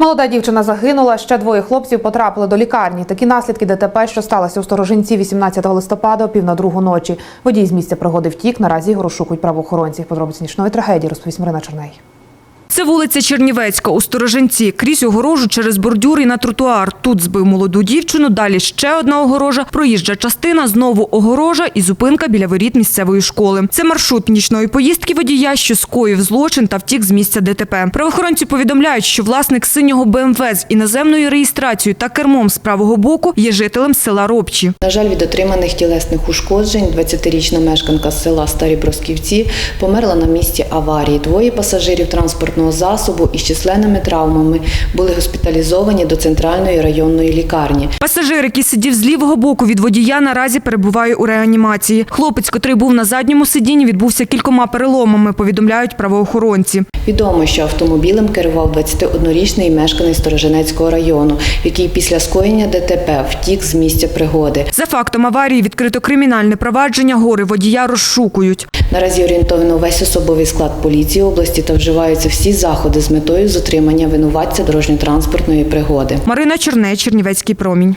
Молода дівчина загинула. Ще двоє хлопців потрапили до лікарні. Такі наслідки ДТП, що сталося у Сторожинці 18 листопада, о пів на другу ночі. Водій з місця пригоди втік. Наразі його розшукують правоохоронці. Подробиці нічної трагедії розповість Марина Черней. Це вулиця Чернівецька у Сторожинці. Крізь огорожу через бордюр і на тротуар. Тут збив молоду дівчину, далі ще одна огорожа, проїжджа частина, знову огорожа і зупинка біля воріт місцевої школи. Це маршрут нічної поїздки водія, що скоїв злочин та втік з місця ДТП. Правоохоронці повідомляють, що власник синього БМВ з іноземною реєстрацією та кермом з правого боку є жителем села Робчі. На жаль, від отриманих тілесних ушкоджень 20-річна мешканка села Старі Бросківці померла на місці аварії. Двоє пасажирів транспортного засобу із численними травмами були госпіталізовані до центральної районної лікарні. Пасажир, який сидів з лівого боку від водія, наразі перебуває у реанімації. Хлопець, котрий був на задньому сидінні, відбувся кількома переломами, повідомляють правоохоронці. Відомо, що автомобілем керував 21-річний мешканець Сторожинецького району, який після скоєння ДТП втік з місця пригоди. За фактом аварії відкрито кримінальне провадження, гори водія розшукують. Наразі орієнтовано весь особовий склад поліції області та вживаються всі заходи з метою затримання винуватця дорожньо-транспортної пригоди. Марина Черне, Чернівецький промінь.